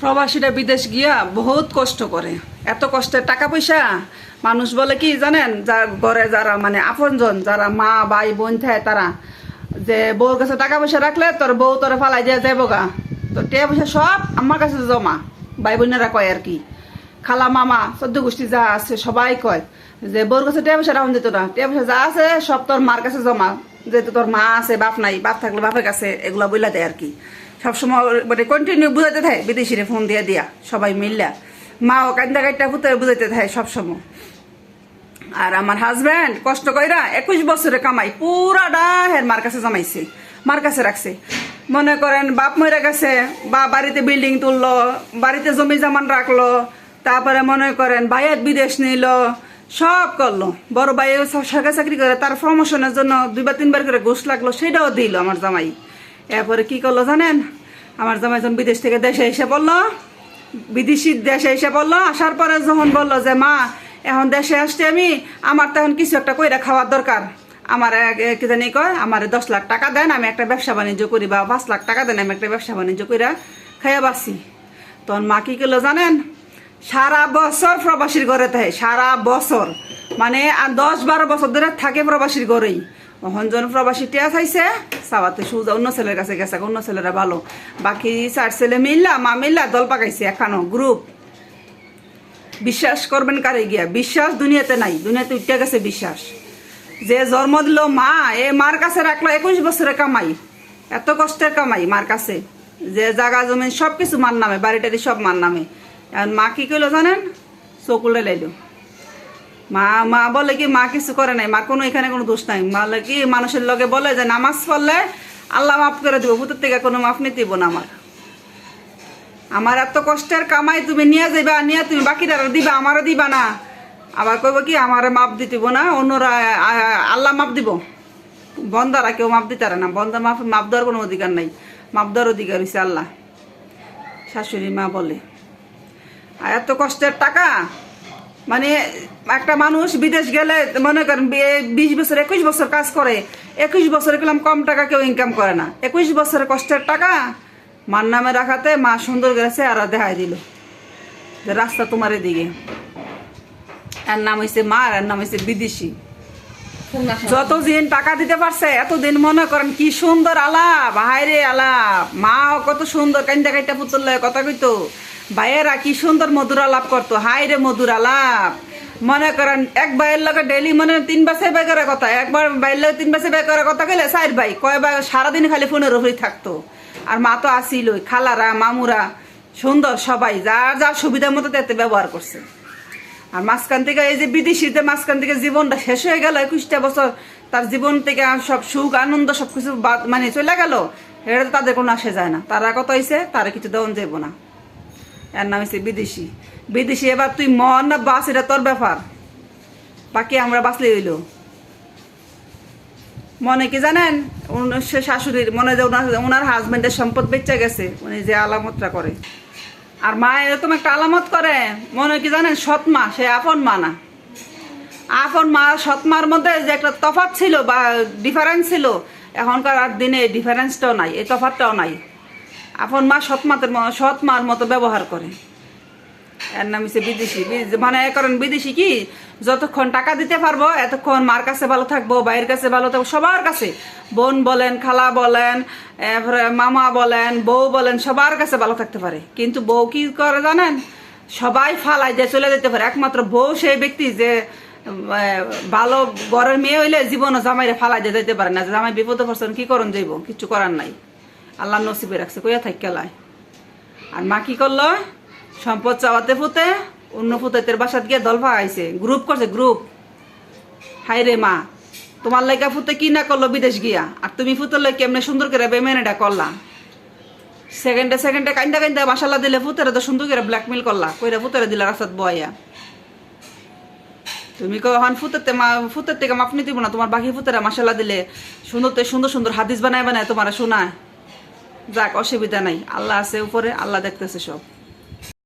প্রবাসীরা বিদেশ গিয়া বহুত কষ্ট করে। এত কষ্টের টাকা পয়সা মানুষ বলে কি জানেন, যার ঘরে যারা মানে আপনজন, যারা মা, ভাই, বোন থাকে তারা, যে বউর কাছে টাকা পয়সা রাখলে তোর বউ তোর ফালাই দিয়ে যাব গা। তো টাকা পয়সা সব আমার কাছে জমা। ভাই বোনেরা কয় আর কি। খালা, মামা চোদ্দ গোষ্ঠী যা আছে সবাই কয় যে বউর কাছে টাকা পয়সা রাখুন দিত না। টাকা পয়সা যা আছে সব তোর মার কাছে জমা। যেহেতু তোর মা আছে, বাপ নাই, বাপ থাকলে বাপের কাছে এগুলা বইলা দেয় আর কি। সবসময় মানে কন্টিনিউ বুঝাইতে থাকে, বিদেশিরে ফোন দিয়ে দিয়া, সবাই মিললা। মাও কান্দা কাইটা পুতে বুঝাইতে থাকে সবসময়। আর আমার হাজব্যান্ড কষ্ট কইরা একুশ বছরে কামাই পুরাটা হের মার কাছে জমাইছে, মার কাছে রাখছে। মনে করেন বাপ মরে গেছে, বা বাড়িতে বিল্ডিং তুললো, বাড়িতে জমি জামান রাখল, তারপরে মনে করেন ভাইয়ের বিদেশ নিল, সব করল। বড় ভাই সরকারি চাকরি করে, তার প্রমোশনের জন্য দুইবার তিনবার করে ঘুষ লাগল, সেটাও দিল আমার জামাই। এরপরে কি করল জানেন? আমার জামাই যখন বিদেশ থেকে দেশে এসে পড়ল বিদেশি দেশে এসে বলল, আসার পরে যখন বলল যে, মা, এখন দেশে আসছি আমি, আমার তখন কিছু একটা কইরা খাওয়ার দরকার। আমার কি জানি কয়, আমার দশ লাখ টাকা দেন, আমি একটা ব্যবসা বাণিজ্য করি বা পাঁচ লাখ টাকা দেন, আমি একটা ব্যবসা বাণিজ্য কইরা খাইয়া বাসি। তখন মা কি করল জানেন? সারা বছর প্রবাসীর ঘরে থাকে, সারা বছর। মানে আর দশ বারো বছর ধরে থাকে প্রবাসীর ঘরেই। অহনজন প্রবাসী টিয়া খাইছে সাবাতে সুজা অন্য ছেলের কাছে গেছে অন্য ছেলেরা ভালো। বাকি চার ছেলে মিল্লা, মা মিললা দল পাকাইছে এখানো গ্রুপ বিশ্বাস করবেন কারে গিয়া? বিশ্বাস দুনিয়াতে নাই, দুনিয়াতে উঠে গেছে বিশ্বাস। যে জন্ম দিল মা, এ মার কাছে রাখল একুশ বছরে কামাই, এত কষ্টের কামাই মার কাছে। যে জাগা জমিন সব কিছু মার নামে, বাড়ি টাড়ি সব মার নামে। আর মা কি কইলো জানেন? চকুলে লাইলো। মা মা বলে কি, মা কিছু করে নাই, মা কোনো এখানে কোনো দোষ নাই। মা বলে কি, মানুষের লগে বলে যে নামাজ পড়লে আল্লাহ মাফ করে দিব, ভূতের থেকে কোনো মাফ নিতে দিব না আমার। আমার এত কষ্টের কামাই তুমি নিয়ে যাইবা, নিয়ে তুমি বাকিটা দিবা, আমারও দিবা না। আবার কইব কি, আমার মাপ দিতে না, অন্যরা আল্লাহ মাপ দিব। বন্দারা কেউ মাপ দিতে না, বন্দা মাপ মাপ দেওয়ার কোনো অধিকার নাই। মাপ দেওয়ার অধিকার হয়েছে আল্লাহ। শাশুড়ি মা বলে আর এত কষ্টের টাকা মানে একটা মানুষ বিদেশ গেলে, মনে করেন বিশ বছর, একুশ বছর কাজ করে, একুশ বছরে গেলাম কম টাকা কেউ ইনকাম করে না। একুশ বছরের কষ্টের টাকা, মার নামে রাখাতে মা সুন্দর গেছে আর দেখাই দিল। রাস্তা তোমার এদিকে। এর নাম হয়েছে মা, আর এর নাম হয়েছে বিদেশি। যতদিন টাকা দিতে পারছে, এতদিন মনে করেন কি সুন্দর আলাপ। হায়রে আলাপ, মা কত সুন্দর কান্দা কাইটা পুতুল কথা কইতো। ভাইয়েরা, কি সুন্দর মধুর আলাপ করতো। হাই রে মধুর আলাপ মনে করেন, এক ভাইয়ের লগে ডেলি মনে তিন বাসে বাই করার কথা। একবার ভাইয়ের লগে তিন বাসে বাই করার কথা কইলে চার ভাই, কয় ভাই, সারাদিন খালি ফোনের উপরে থাকতো। আর মা তো আসিলই, খালারা, মামুরা, সুন্দর সবাই, যার যার সুবিধা মতো তাতে ব্যবহার করছে। আর মাঝখান থেকে এই যে বিদেশিতে মাঝখান থেকে জীবনটা শেষ হয়ে গেল, একুশটা বছর তার জীবন থেকে সব সুখ, আনন্দ সব কিছু মানে চলে গেল। এটা তাদের কোনো আসে যায় না। তারা কত হয়েছে তারা কিছু দেওয়ান যাব না। এর নাম হয়েছে বিদেশি। বিদেশি, এবার তুই মন না বাস এটা তোর ব্যাপার। বাকি আমরা বাঁচলে হইল। মনে কি জানেন? সে শাশুড়ির, মনে যে ওনার হাজবেন্ডের সম্পদ বেচে গেছে, উনি যে আলামতটা করে। আর মা এরকম একটা আলামত করে, মনে কি জানেন? সৎ মা সে আপন মা না। আপন মা সৎ মার মধ্যে যে একটা তফাৎ ছিল বা ডিফারেন্স ছিল, এখনকার আর দিনে ডিফারেন্সটাও নাই, এই তফাৎটাও নাই। আপন মা সৎ মাতের সৎ মার মতো ব্যবহার করে। এর নাম হচ্ছে বিদেশি। মানে এ করেন বিদেশি কি? যতক্ষণ টাকা দিতে পারব, এতক্ষণ মার কাছে ভালো থাকব, ভাইয়ের কাছে ভালো থাকব, সবার কাছে। বোন বলেন, খালা বলেন, এরপরে মামা বলেন, বউ বলেন, সবার কাছে ভালো থাকতে পারে। কিন্তু বউ কি করে জানেন? সবাই ফালাই দিয়ে চলে যেতে পারে। একমাত্র বউ সেই ব্যক্তি যে ভালো ঘরের মেয়ে হইলে জীবনও জামাইরে ফালাই দিয়ে যেতে পারে না। জামাই বিপদে পড়ছেন কি করুন যাইব? কিছু করার নাই। আল্লাহ নসিবে রাখছে, কইয়া থাক কেলায় আর মা কি করল? সম্পদ চাওয়াতে ফুতে, অন্য ফুতে ফুতের বাসাত গিয়ে দল আইছে গ্রুপ করছে গ্রুপ হাই রে মা, তোমার লাইকা ফুতে কি না করল বিদেশ গিয়া? আর তুমি ফুতের লাগে কেমনে সুন্দর করে বেমেনেটা করলা? সেকেন্ডে সেকেন্ডে কাইন্দা কাইন্দা মাসাল্লা দিলে ফুতেরে তো সুন্দর করে ব্ল্যাকমেল করলা, কইরা ফুতেরে দিলা রাস্তাত বয়া তুমি কো হন ফুতেতে মা, ফুতের থেকে মাপ নিতে না, তোমার বাকি ফুতেরা মাসাল্লা দিলে সুন্দর সুন্দর সুন্দর হাদিস বানায় বানায় তোমার শোনায়। যাক অসুবিধা নাই। আল্লাহ আছে উপরে আল্লাহ দেখতেছে সব।